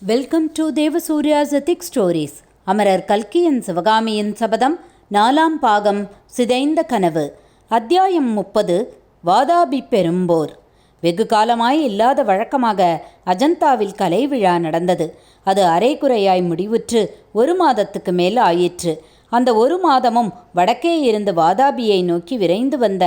Welcome to தேவசூர்யாஸ் thick stories அமரர் கல்கியின் சிவகாமியின் சபதம் நாலாம் பாகம் சிதைந்த கனவு. அத்தியாயம் முப்பது வாதாபி பெரும்போர். வெகு காலமாய் இல்லாத வழக்கமாக அஜந்தாவில் கலை விழா நடந்தது. அது அரைகுறையாய் முடிவுற்று ஒரு மாதத்துக்கு மேல் ஆயிற்று. அந்த ஒரு மாதமும் வடக்கே இருந்து வாதாபியை நோக்கி விரைந்து வந்த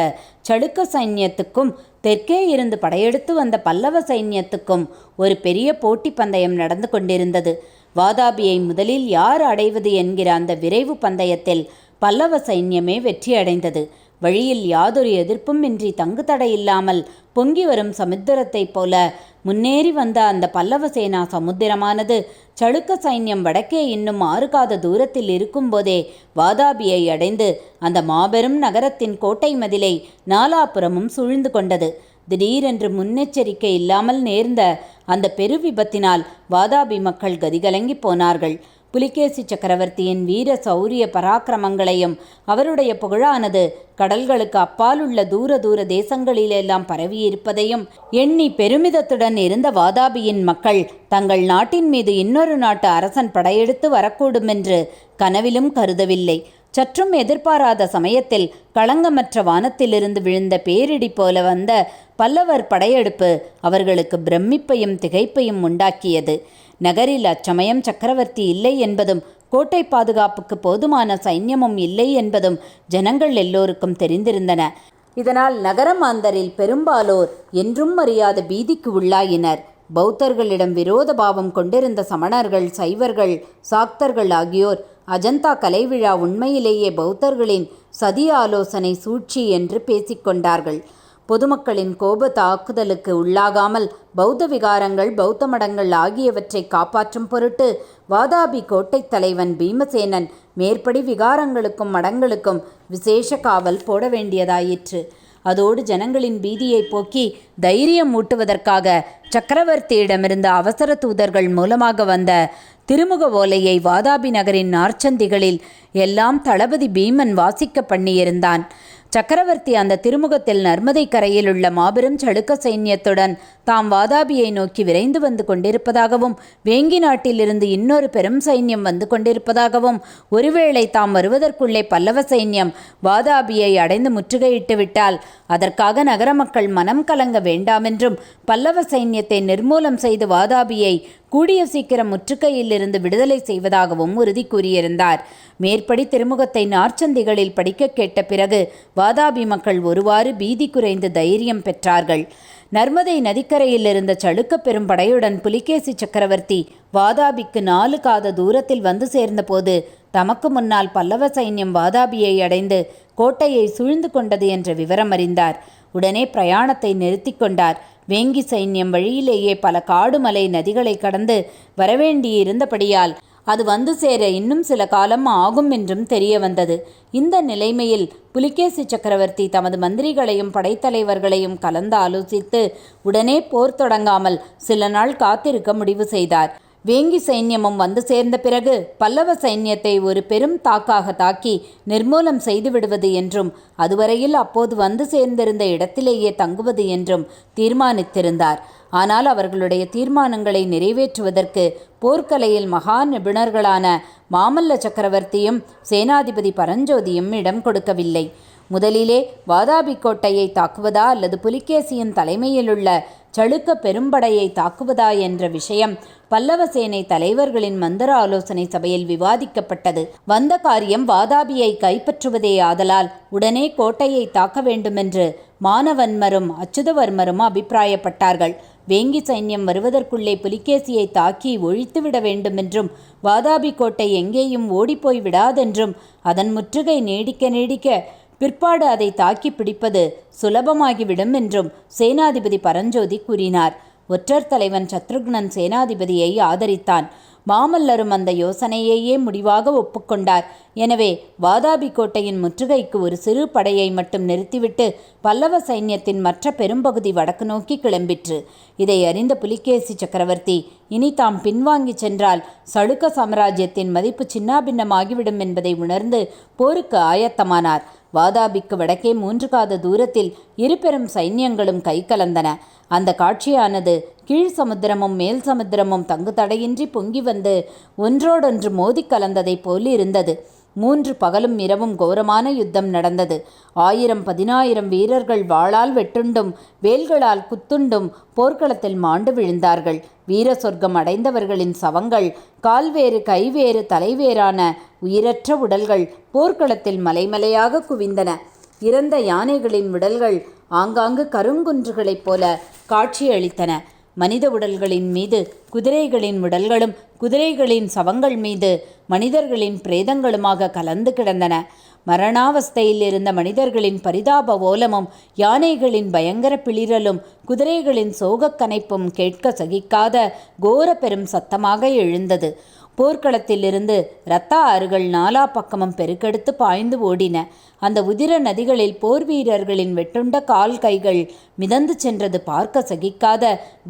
சளுக்க சைன்யத்துக்கும் தெற்கே இருந்து படையெடுத்து வந்த பல்லவ சைன்யத்துக்கும் ஒரு பெரிய போட்டி பந்தயம் நடந்து கொண்டிருந்தது. வாதாபியை முதலில் யார் அடைவது என்கிற அந்த விரைவு பந்தயத்தில் பல்லவ சைன்யமே வெற்றி அடைந்தது வழியில் யாதொரு எதிர்ப்பும் இன்றி தங்கு தடையில்லாமல் பொங்கி வரும் சமுத்திரத்தைப் போல முன்னேறி வந்த அந்த பல்லவ சேனா சமுத்திரமானது சளுக்க சைன்யம் வடக்கே இன்னும் ஆறுகாத தூரத்தில் இருக்கும்போதே வாதாபியை அடைந்து அந்த மாபெரும் நகரத்தின் கோட்டை மதிலை நாலாபுறமும் சூழ்ந்து கொண்டது. திடீரென்று முன்னெச்சரிக்கை இல்லாமல் நேர்ந்த அந்த பெரு விபத்தினால் வாதாபி மக்கள் கதிகலங்கி போனார்கள். புலிகேசி சக்கரவர்த்தியின் வீர சௌரிய பராக்கிரமங்களையும் அவருடைய புகழானது கடல்களுக்கு அப்பாலுள்ள தூர தூர தேசங்களிலெல்லாம் பரவியிருப்பதையும் எண்ணி பெருமிதத்துடன் இருந்த வாதாபியின் மக்கள் தங்கள் நாட்டின் மீது இன்னொரு நாட்டு அரசன் படையெடுத்து வரக்கூடுமென்று கனவிலும் கருதவில்லை. சற்றும் எதிர்பாராத சமயத்தில் களங்கமற்ற வானத்திலிருந்து விழுந்த பேரிடி போல வந்த பல்லவர் படையெடுப்பு அவர்களுக்கு பிரமிப்பையும் திகைப்பையும் உண்டாக்கியது. நகரில் அச்சமயம் சக்கரவர்த்தி இல்லை என்பதும் கோட்டை பாதுகாப்புக்கு போதுமான சைன்யமும் இல்லை என்பதும் ஜனங்கள் எல்லோருக்கும் தெரிந்திருந்தன. இதனால் நகரமாந்தரில் பெரும்பாலோர் என்றும் அறியாத பீதிக்கு உள்ளாயினர். பௌத்தர்களிடம் விரோத பாவம் கொண்டிருந்த சமணர்கள் சைவர்கள் சாக்தர்கள் ஆகியோர் அஜந்தா கலைவிழா உண்மையிலேயே பௌத்தர்களின் சதி ஆலோசனை சூழ்ச்சி என்று பேசிக்கொண்டார்கள். பொதுமக்களின் கோப தாக்குதலுக்கு உள்ளாகாமல் பௌத்த விகாரங்கள் பௌத்த மடங்கள் ஆகியவற்றை காப்பாற்றும் பொருட்டு வாதாபி கோட்டைத் தலைவன் பீமசேனன் மேற்படி விகாரங்களுக்கும் மடங்களுக்கும் விசேஷ காவல் போட வேண்டியதாயிற்று. அதோடு ஜனங்களின் பீதியை போக்கி தைரியம் ஊட்டுவதற்காக சக்கரவர்த்தியிடமிருந்த அவசர தூதர்கள் மூலமாக வந்த திருமுக ஓலையை வாதாபி நகரின் நார்ச்சந்திகளில் எல்லாம் தளபதி பீமன் வாசிக்க பண்ணியிருந்தான். சக்கரவர்த்தி அந்த திருமுகத்தில் நர்மதை கரையில் உள்ள மாபெரும் சளுக்க சைன்யத்துடன் தாம் வாதாபியை நோக்கி விரைந்து வந்து கொண்டிருப்பதாகவும் வேங்கி நாட்டிலிருந்து இன்னொரு பெரும் சைன்யம் வந்து கொண்டிருப்பதாகவும் ஒருவேளை தாம் வருவதற்குள்ளே பல்லவ சைன்யம் வாதாபியை அடைந்து முற்றுகையிட்டு விட்டால் அதற்காக நகர மக்கள் மனம் கலங்க வேண்டாமென்றும் பல்லவ சைன்யத்தை நிர்மூலம் செய்து வாதாபியை கூடிய சீக்கிரம் முற்றுகையிலிருந்து விடுதலை செய்வதாகவும் உறுதி கூறியிருந்தார் மேற்படி திருமுகத்தை நார்ச்சந்திகளில் படிக்க கேட்ட பிறகு வாதாபி மக்கள் ஒருவாறு பீதி குறைந்து தைரியம் பெற்றார்கள். நர்மதை நதிக்கரையில் இருந்த சளுக்க பெரும்படையுடன் புலிகேசி சக்கரவர்த்தி வாதாபிக்கு நாலு காத தூரத்தில் வந்து சேர்ந்தபோது தமக்கு முன்னால் பல்லவ சைன்யம் வாதாபியை அடைந்து கோட்டையை சூழ்ந்து கொண்டது என்ற விவரம் அறிந்தார். உடனே பிரயாணத்தை நிறுத்தி கொண்டார். வேங்கி சைன்யம் வழியிலேயே பல காடுமலை நதிகளை கடந்து வரவேண்டியிருந்தபடியால் அது வந்து சேர இன்னும் சில காலம் ஆகும் என்றும் தெரிய வந்தது இந்த நிலைமையில் புலிகேசி சக்கரவர்த்தி தமது மந்திரிகளையும் படைத்தலைவர்களையும் கலந்து ஆலோசித்து உடனே போர் தொடங்காமல் சில நாள் காத்திருக்க முடிவு செய்தார். வேங்கி சைன்யமும் வந்து சேர்ந்த பிறகு பல்லவ சைன்யத்தை ஒரு பெரும் தாக்காக தாக்கி நிர்மூலம் செய்து விடுவது என்றும் அதுவரையில் அப்போது வந்து சேர்ந்திருந்த இடத்திலேயே தங்குவது என்றும் தீர்மானித்திருந்தார். ஆனால் அவர்களுடைய தீர்மானங்களை நிறைவேற்றுவதற்கு போர்க்கலையில் மகா நிபுணர்களான மாமல்ல சக்கரவர்த்தியும் சேனாதிபதி பரஞ்சோதியும் இடம் கொடுக்கவில்லை. முதலிலே வாதாபி கோட்டையை தாக்குவதா அல்லது புலிகேசியின் தலைமையிலுள்ள சளுக்க பெரும்படையை தாக்குவதா என்ற விஷயம் பல்லவ சேனை தலைவர்களின் மந்திர ஆலோசனை சபையில் விவாதிக்கப்பட்டது. வந்த காரியம் வாதாபியை கைப்பற்றுவதே ஆதலால் உடனே கோட்டையை தாக்க வேண்டுமென்று மானவன்மரும் அச்சுதவர்மரும் அபிப்பிராயப்பட்டார்கள். வேங்கி சைன்யம் வருவதற்குள்ளே புலிகேசியை தாக்கி ஒழித்துவிட வேண்டுமென்றும் வாதாபி கோட்டை எங்கேயும் ஓடிப்போய் விடாதென்றும் அதன் முற்றுகை நீடிக்க நீடிக்க பிற்பாடு அதை தாக்கி பிடிப்பது சுலபமாகிவிடும் என்றும் சேனாதிபதி பரஞ்சோதி கூறினார். ஒற்றர் தலைவன் சத்ருக்னன் சேனாதிபதியை ஆதரித்தான். மாமல்லரும் அந்த யோசனையையே முடிவாக ஒப்புக்கொண்டார். எனவே வாதாபி கோட்டையின் முற்றுகைக்கு ஒரு சிறு படையை மட்டும் நிறுத்திவிட்டு பல்லவ சைன்யத்தின் மற்ற பெரும்பகுதி வடக்கு நோக்கி கிளம்பிற்று. இதை அறிந்த புலிகேசி சக்கரவர்த்தி இனி தாம் பின்வாங்கி சென்றால் சளுக்க சாம்ராஜ்யத்தின் மதிப்பு சின்னாபின்னமாகிவிடும் என்பதை உணர்ந்து போருக்கு ஆயத்தமானார். வாதாபிக்கு வடக்கே மூன்று காத தூரத்தில் இருபெரும் சைன்யங்களும் கை கலந்தன. அந்த காட்சியானது கீழ் சமுத்திரமும் மேல் சமுத்திரமும் தங்கு தடையின்றி பொங்கி வந்து ஒன்றோடொன்று மோதி கலந்ததைப் போல் இருந்தது. மூன்று பகலும் இரவும் கோரமான யுத்தம் நடந்தது. ஆயிரம் பதினாயிரம் வீரர்கள் வாளால் வெட்டுண்டும் வேல்களால் குத்துண்டும் போர்க்களத்தில் மாண்டு விழுந்தார்கள். வீர சொர்க்கம் அடைந்தவர்களின் சவங்கள் கால்வேறு கைவேறு தலைவேறான உயிரற்ற உடல்கள் போர்க்களத்தில் மலைமலையாக குவிந்தன. இறந்த யானைகளின் உடல்கள் ஆங்காங்கு கருங்குன்றுகளைப் போல காட்சியளித்தன மனித உடல்களின் மீது குதிரைகளின் உடல்களும் குதிரைகளின் சவங்கள் மீது மனிதர்களின் பிரேதங்களுமாக கலந்து கிடந்தன. மரணாவஸ்தையில் இருந்த மனிதர்களின் பரிதாப ஓலமும் யானைகளின் பயங்கர பிளிரலும் குதிரைகளின் சோகக் கனைப்பும் கேட்க சகிக்காத கோர பெரும் சத்தமாக எழுந்தது. போர்க்களத்திலிருந்து இரத்த ஆறுகள் நாலா பக்கமும் பெருக்கெடுத்து பாய்ந்து ஓடின. அந்த உதிர நதிகளில் போர் வீரர்களின் வெட்டுண்ட கால் கைகள் மிதந்து சென்றது பார்க்க சகிக்காத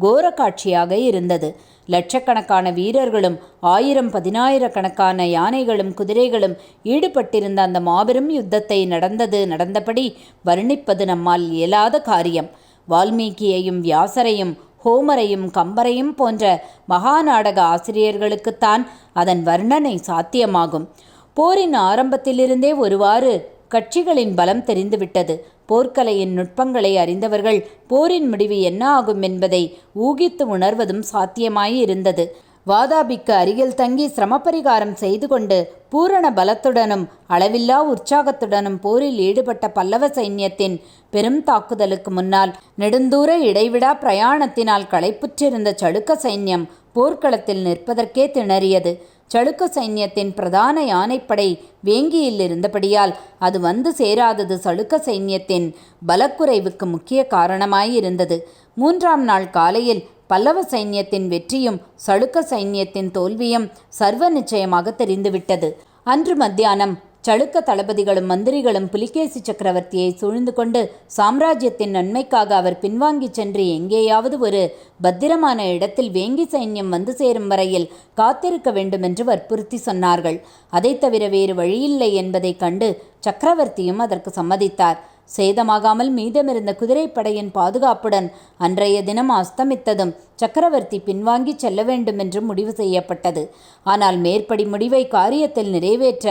கோர காட்சியாக இருந்தது. லட்சக்கணக்கான வீரர்களும் ஆயிரம் பதினாயிரக்கணக்கான யானைகளும் குதிரைகளும் ஈடுபட்டிருந்த அந்த மாபெரும் யுத்தத்தை நடந்தது நடந்தபடி வர்ணிப்பது நம்மால் இயலாத காரியம். வால்மீகியையும் வியாசரையும் ஹோமரையும் கம்பரையும் போன்ற மகாநாடக ஆசிரியர்களுக்குத்தான் அதன் வர்ணனை சாத்தியமாகும். போரின் ஆரம்பத்திலிருந்தே ஒருவாறு கட்சிகளின் பலம் தெரிந்துவிட்டது. போர்க்கலையின் நுட்பங்களை அறிந்தவர்கள் போரின் முடிவு என்ன ஆகும் என்பதை ஊகித்து உணர்வதும் சாத்தியமாயிருந்தது. வாதாபிக்கு அருகில் தங்கி சிரமபரிகாரம் செய்து கொண்டு பூரண பலத்துடனும் அளவில்லா உற்சாகத்துடனும் போரில் ஈடுபட்ட பல்லவ சைன்யத்தின் பெரும் தாக்குதலுக்கு முன்னால் நெடுந்தூர இடைவிடா பிரயாணத்தினால் களைப்புற்றிருந்த சளுக்க சைன்யம் போர்க்களத்தில் நிற்பதற்கே திணறியது. சளுக்க சைன்யத்தின் பிரதான யானைப்படை வேங்கியில் இருந்தபடியால் அது வந்து சேராதது சளுக்க சைன்யத்தின் பலக்குறைவுக்கு முக்கிய காரணமாயிருந்தது. மூன்றாம் நாள் காலையில் பல்லவ சைன்யத்தின் வெற்றியும் சளுக்க சைன்யத்தின் தோல்வியும் சர்வ நிச்சயமாக தெரிந்துவிட்டது. அன்று மத்தியானம் சளுக்க தளபதிகளும் மந்திரிகளும் புலிகேசி சக்கரவர்த்தியை சூழ்ந்து கொண்டு சாம்ராஜ்யத்தின் நன்மைக்காக அவர் பின்வாங்கிச் சென்று எங்கேயாவது ஒரு பத்திரமான இடத்தில் வேங்கி சைன்யம் வந்து சேரும் வரையில் காத்திருக்க வேண்டுமென்று வற்புறுத்தி சொன்னார்கள். அதைத் தவிர வேறு வழியில்லை என்பதைக் கண்டு சக்கரவர்த்தியும் அதற்கு சம்மதித்தார். சேதமாகாமல் மீதமிருந்த குதிரைப்படையின் பாதுகாப்புடன் அன்றைய தினம் அஸ்தமித்ததும் சக்கரவர்த்தி பின்வாங்கி செல்ல வேண்டும் என்று முடிவு செய்யப்பட்டது. ஆனால் மேற்படி முடிவை காரியத்தில் நிறைவேற்ற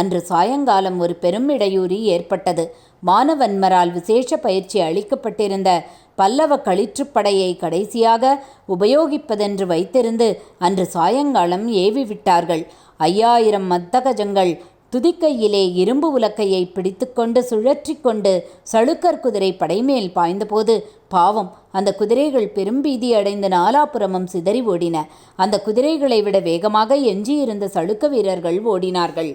அன்று சாயங்காலம் ஒரு பெரும் இடையூறி ஏற்பட்டது. மானவன்மரால் விசேஷ பயிற்சி அளிக்கப்பட்டிருந்த பல்லவ களிற்றுப்படையை கடைசியாக உபயோகிப்பதென்று வைத்திருந்து அன்று சாயங்காலம் ஏவி விட்டார்கள் ஐயாயிரம் மத்தகஜங்கள் துதிக்கையிலே இரும்பு உலக்கையை பிடித்துக்கொண்டு சுழற்றி கொண்டு சளுக்கர் குதிரை படைமேல் பாய்ந்தபோது பாவம். அந்த குதிரைகள் பெரும்பீதி அடைந்து நாலாபுரமும் சிதறி ஓடின. அந்த குதிரைகளை விட வேகமாக எஞ்சியிருந்த சளுக்க வீரர்கள் ஓடினார்கள்.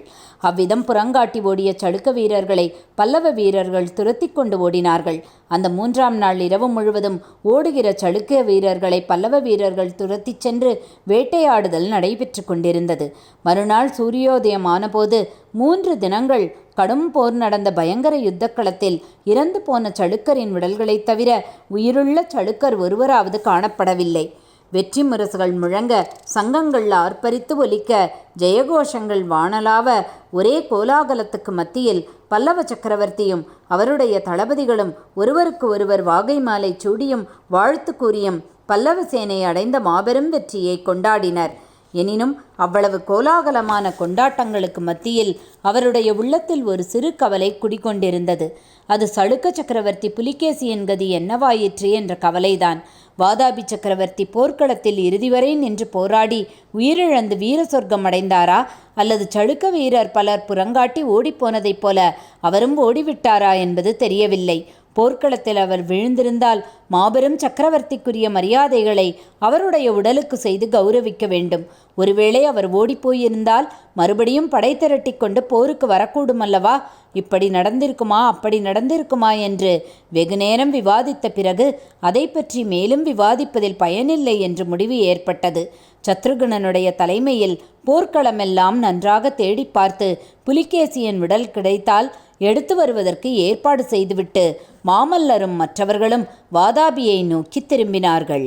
அவ்விதம் புறங்காட்டி ஓடிய சளுக்க வீரர்களை பல்லவ வீரர்கள் துரத்தி கொண்டு ஓடினார்கள். அந்த மூன்றாம் நாள் இரவு முழுவதும் ஓடுகிற சளுக்க வீரர்களை பல்லவ வீரர்கள் துரத்தி சென்று வேட்டையாடுதல் நடைபெற்று கொண்டிருந்தது. மறுநாள் சூரியோதயம் ஆனபோது மூன்று தினங்கள் கடும் போர் நடந்த பயங்கர யுத்தக்களத்தில் இறந்து போன சளுக்கரின் விடல்களைத் தவிர உயிருள்ள சளுக்கர் ஒருவராவது காணப்படவில்லை. வெற்றி முரசுகள் முழங்க சங்கங்கள் ஆர்ப்பரித்து ஒலிக்க ஜெயகோஷங்கள் வானலாவ ஒரே கோலாகலத்துக்கு மத்தியில் பல்லவ சக்கரவர்த்தியும் அவருடைய தளபதிகளும் ஒருவருக்கு ஒருவர் வாகை மாலை சூடியும் வாழ்த்து கூறியும் பல்லவ சேனை அடைந்த மாபெரும் வெற்றியை கொண்டாடினர். எனினும் அவ்வளவு கோலாகலமான கொண்டாட்டங்களுக்கு மத்தியில் அவருடைய உள்ளத்தில் ஒரு சிறு கவலை குடிகொண்டிருந்தது. அது சளுக்க சக்கரவர்த்தி புலிகேசியின் கதி என்னவாயிற்று என்ற கவலைதான். வாதாபி சக்கரவர்த்தி போர்க்களத்தில் இறுதி வரை நின்று போராடி உயிரிழந்து வீர சொர்க்கம் அடைந்தாரா? அல்லது சளுக்க வீரர் பலர் புறங்காட்டி ஓடிப்போனதைப் போல அவரும் ஓடிவிட்டாரா என்பது தெரியவில்லை. போர்க்களத்தில் அவர் விழுந்திருந்தால் மாபெரும் சக்கரவர்த்திக்குரிய மரியாதைகளை அவருடைய உடலுக்கு செய்து கௌரவிக்க வேண்டும். ஒருவேளை அவர் ஓடிப்போயிருந்தால் மறுபடியும் படை திரட்டி கொண்டு போருக்கு வரக்கூடும் அல்லவா இப்படி நடந்திருக்குமா? அப்படி நடந்திருக்குமா? என்று வெகுநேரம் விவாதித்த பிறகு அதை பற்றி மேலும் விவாதிப்பதில் பயனில்லை என்று முடிவு ஏற்பட்டது. சத்ருகுணனுடைய தலைமையில் போர்க்களமெல்லாம் நன்றாக தேடி பார்த்து புலிகேசியின் விடல் கிடைத்தால் எடுத்து வருவதற்கு ஏற்பாடு செய்துவிட்டு மாமல்லரும் மற்றவர்களும் வாதாபியை நோக்கி திரும்பினார்கள்.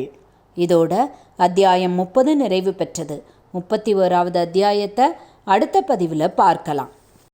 இதோட அத்தியாயம் முப்பது நிறைவு பெற்றது. முப்பத்தி ஓராவது அத்தியாயத்தை அடுத்த பதிவில் பார்க்கலாம்.